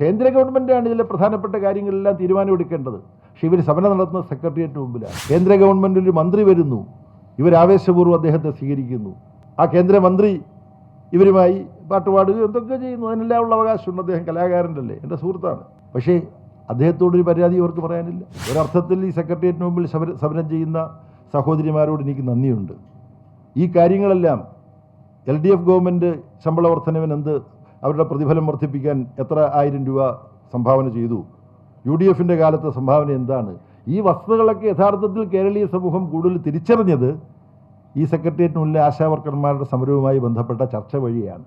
കേന്ദ്ര ഗവൺമെന്റാണ് ഇതിലെ പ്രധാനപ്പെട്ട കാര്യങ്ങളെല്ലാം തീരുമാനമെടുക്കേണ്ടത്. പക്ഷെ ഇവർ സമരം നടത്തുന്ന സെക്രട്ടേറിയറ്റിന് മുമ്പിലാണ് കേന്ദ്ര ഗവൺമെന്റിൽ ഒരു മന്ത്രി വരുന്നു. ഇവർ ആവേശപൂർവം അദ്ദേഹത്തെ സ്വീകരിക്കുന്നു. ആ കേന്ദ്രമന്ത്രി ഇവരുമായി പാട്ടുപാടുകയും എന്തൊക്കെ ചെയ്യുന്നു. അതിനെല്ലാം ഉള്ള അവകാശമുണ്ട്. അദ്ദേഹം കലാകാരന്റെ അല്ലേ എന്റെ സുഹൃത്താണ്. പക്ഷേ അദ്ദേഹത്തോടൊരു പരാതി അവർക്ക് പറയാനില്ല. ഒരർത്ഥത്തിൽ ഈ സെക്രട്ടേറിയറ്റിന് മുമ്പിൽ സമരം ചെയ്യുന്ന സഹോദരിമാരോട് എനിക്ക് നന്ദിയുണ്ട്. ഈ കാര്യങ്ങളെല്ലാം എൽ ഡി എഫ് ഗവൺമെന്റ് ശമ്പള വർധനവിന് എന്ത് അവരുടെ പ്രതിഫലം വർദ്ധിപ്പിക്കാൻ എത്ര ആയിരം രൂപ സംഭാവന ചെയ്തു? യു ഡി എഫിന്റെ കാലത്തെ സംഭാവന എന്താണ്? ഈ വസ്തുതകളൊക്കെ യഥാർത്ഥത്തിൽ കേരളീയ സമൂഹം കൂടുതൽ തിരിച്ചറിഞ്ഞത് ഈ സെക്രട്ടേറിയറ്റിനുള്ളിലെ ആശാവർക്കർമാരുടെ സമരവുമായി ബന്ധപ്പെട്ട ചർച്ച വഴിയാണ്.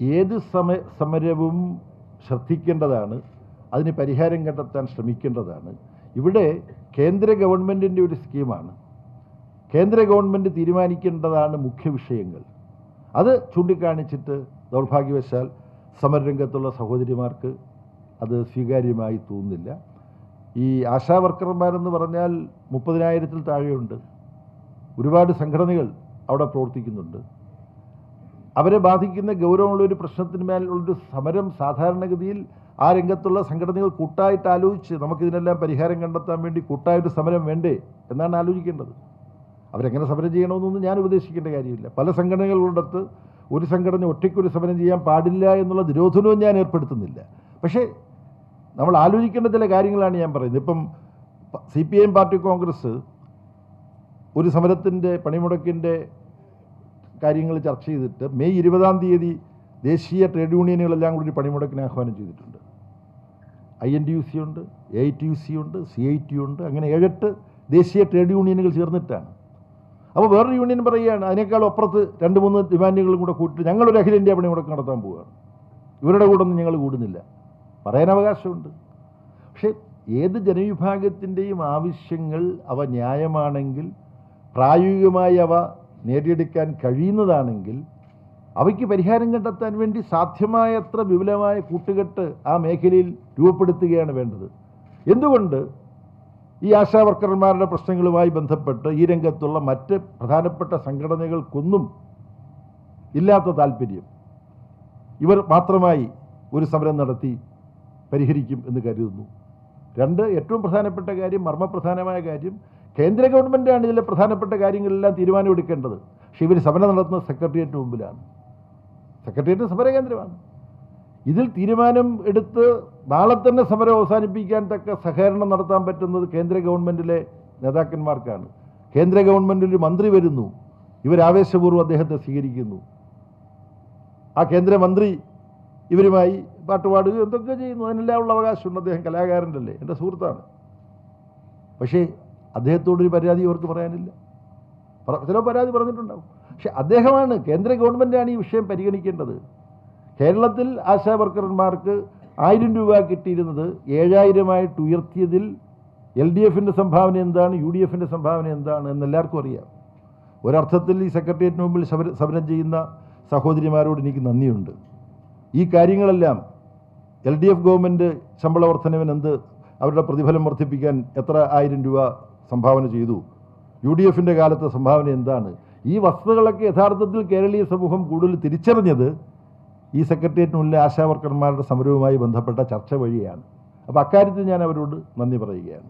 ഏത് സമ സമരവും ശ്രദ്ധിക്കേണ്ടതാണ് അതിന് പരിഹാരം കണ്ടെത്താൻ ശ്രമിക്കേണ്ടതാണ്. ഇവിടെ കേന്ദ്ര ഗവൺമെന്റിന്റെ ഒരു സ്കീമാണ്. കേന്ദ്ര ഗവൺമെന്റ് തീരുമാനിക്കേണ്ടതാണ് മുഖ്യ വിഷയങ്ങൾ. അത് ചൂണ്ടിക്കാണിച്ചിട്ട് ദൗർഭാഗ്യവശാൽ സമരരംഗത്തുള്ള സഹോദരിമാർക്ക് അത് സ്വീകാര്യമായി തോന്നുന്നില്ല. ഈ ആശാ വർക്കർമാരെന്ന് പറഞ്ഞാൽ മുപ്പതിനായിരത്തിൽ താഴെയുണ്ട്. ഒരുപാട് സംഘടനകൾ അവിടെ പ്രവർത്തിക്കുന്നുണ്ട്. അവരെ ബാധിക്കുന്ന ഗൗരവമുള്ള ഒരു പ്രശ്നത്തിന് മേലുള്ളൊരു സമരം സാധാരണഗതിയിൽ ആ രംഗത്തുള്ള സംഘടനകൾ കൂട്ടായിട്ട് ആലോചിച്ച് നമുക്കിതിനെല്ലാം പരിഹാരം കണ്ടെത്താൻ വേണ്ടി കൂട്ടായൊരു സമരം വേണ്ടേ എന്നാണ് ആലോചിക്കേണ്ടത്. അവരെങ്ങനെ സമരം ചെയ്യണമെന്നൊന്നും ഞാൻ ഉപദേശിക്കേണ്ട കാര്യമില്ല. പല സംഘടനകളുള്ളിടത്ത് ഒരു സംഘടന ഒറ്റയ്ക്കൊരു സമരം ചെയ്യാൻ പാടില്ല എന്നുള്ള നിരോധനവും ഞാൻ ഏർപ്പെടുത്തുന്നില്ല. പക്ഷേ നമ്മൾ ആലോചിക്കേണ്ട ചില കാര്യങ്ങളാണ് ഞാൻ പറയുന്നത്. ഇപ്പം C P I party congress ഒരു സമരത്തിന്റെ പണിമുടക്കിന്റെ കാര്യങ്ങൾ ചർച്ച ചെയ്തിട്ട് മെയ് ഇരുപതാം തീയതി ദേശീയ ട്രേഡ് യൂണിയനുകളെല്ലാം കൂടി പണിമുടക്കിന് ആഹ്വാനം ചെയ്തിട്ടുണ്ട്. I N T U C ഉണ്ട് A I T U C ഉണ്ട് സി ഐ ടി ഉണ്ട് അങ്ങനെ ഏഴെട്ട് ദേശീയ ട്രേഡ് യൂണിയനുകൾ ചേർന്നിട്ടാണ്. അപ്പോൾ വേറൊരു യൂണിയൻ പറയുകയാണ് അതിനേക്കാൾ അപ്പുറത്ത് രണ്ട് മൂന്ന് ഡിമാൻഡുകളും കൂടെ കൂട്ടിയിട്ട് ഞങ്ങളൊരു അഖിലേന്ത്യാ പണിമുടക്ക് നടത്താൻ പോവുകയാണ്. ഇവരുടെ കൂടെ ഒന്നും ഞങ്ങൾ കൂടുന്നില്ല. പറയാൻ അവകാശമുണ്ട്. പക്ഷേ ഏത് ജനവിഭാഗത്തിന്റെയും ആവശ്യങ്ങൾ അവ ന്യായമാണെങ്കിൽ പ്രായോഗികമായി അവ നേടിയെടുക്കാൻ കഴിയുന്നതാണെങ്കിൽ അവയ്ക്ക് പരിഹാരം കണ്ടെത്താൻ വേണ്ടി സാധ്യമായത്ര വിപുലമായ കൂട്ടുകെട്ട് ആ മേഖലയിൽ രൂപപ്പെടുത്തുകയാണ് വേണ്ടത്. എന്തുകൊണ്ട്? ഈ ആശാവർക്കർമാരുടെ പ്രശ്നങ്ങളുമായി ബന്ധപ്പെട്ട് ഈ രംഗത്തുള്ള മറ്റ് പ്രധാനപ്പെട്ട സംഘടനകൾക്കൊന്നും ഇല്ലാത്ത താല്പര്യം ഇവർ മാത്രമായി ഒരു സമരം നടത്തി പരിഹരിക്കും എന്ന് കരുതുന്നു. രണ്ട് ഏറ്റവും പ്രധാനപ്പെട്ട കാര്യം മർമ്മപ്രധാനമായ കാര്യം കേന്ദ്ര ഗവൺമെന്റാണ് ഇതിലെ പ്രധാനപ്പെട്ട കാര്യങ്ങളെല്ലാം തീരുമാനമെടുക്കേണ്ടത്. പക്ഷേ ഇവർ സമരം നടത്തുന്ന സെക്രട്ടേറിയറ്റിന് മുമ്പിലാണ്. സെക്രട്ടേറിയറ്റ് സമരകേന്ദ്രമാണ്. ഇതിൽ തീരുമാനം എടുത്ത് നാളെ തന്നെ സമരം അവസാനിപ്പിക്കാൻ തക്ക സഹകരണം നടത്താൻ പറ്റുന്നത് കേന്ദ്ര ഗവൺമെന്റിലെ നേതാക്കന്മാർക്കാണ്. കേന്ദ്ര ഗവൺമെന്റിൽ ഒരു മന്ത്രി വരുന്നു. ഇവരാവേശപൂർവം അദ്ദേഹത്തെ സ്വീകരിക്കുന്നു. ആ കേന്ദ്രമന്ത്രി ഇവരുമായി പാട്ടുപാടുകയും എന്തൊക്കെ ചെയ്യുന്നു? അതിനെല്ലാം ഉള്ള അവകാശമുണ്ട്. അദ്ദേഹം കലാകാരന്റെ അല്ലേ എന്റെ സുഹൃത്താണ്. പക്ഷേ അദ്ദേഹത്തോടൊരു പരാതി അവർക്ക് പറയാനില്ല. പറ- ചില പരാതി പറഞ്ഞിട്ടുണ്ടാവും. പക്ഷെ അദ്ദേഹമാണ് കേന്ദ്ര ഗവൺമെന്റാണ് ഈ വിഷയം പരിഗണിക്കേണ്ടത്. കേരളത്തിൽ ആശാ വർക്കർമാർക്ക് ആയിരം രൂപ കിട്ടിയിരുന്നത് ഏഴായിരമായിട്ട് ഉയർത്തിയതിൽ എൽ ഡി എഫിന്റെ സംഭാവന എന്താണ് യു ഡി എഫിന്റെ സംഭാവന എന്താണ് എന്ന് എല്ലാവർക്കും അറിയാം. ഒരർത്ഥത്തിൽ ഈ സെക്രട്ടേറിയറ്റിന് മുമ്പിൽ സമരം ചെയ്യുന്ന സഹോദരിമാരോട് എനിക്ക് നന്ദിയുണ്ട്. ഈ കാര്യങ്ങളെല്ലാം എൽ ഡി എഫ് ഗവൺമെന്റ് ശമ്പള വർധനവിന് എന്ത് അവരുടെ പ്രതിഫലം വർദ്ധിപ്പിക്കാൻ എത്ര ആയിരം രൂപ സംഭാവന ചെയ്തു യു ഡി എഫിന്റെ കാലത്തെ സംഭാവന എന്താണ് ഈ വസ്തുതകളൊക്കെ യഥാർത്ഥത്തിൽ കേരളീയ സമൂഹം കൂടുതൽ തിരിച്ചറിഞ്ഞത് ഈ സെക്രട്ടേറിയറ്റിനുള്ളിലെ ആശാവർക്കർമാരുടെ സമരവുമായി ബന്ധപ്പെട്ട ചർച്ച വഴിയാണ്. അപ്പോൾ അക്കാര്യത്തിൽ ഞാൻ അവരോട് നന്ദി പറയുകയാണ്.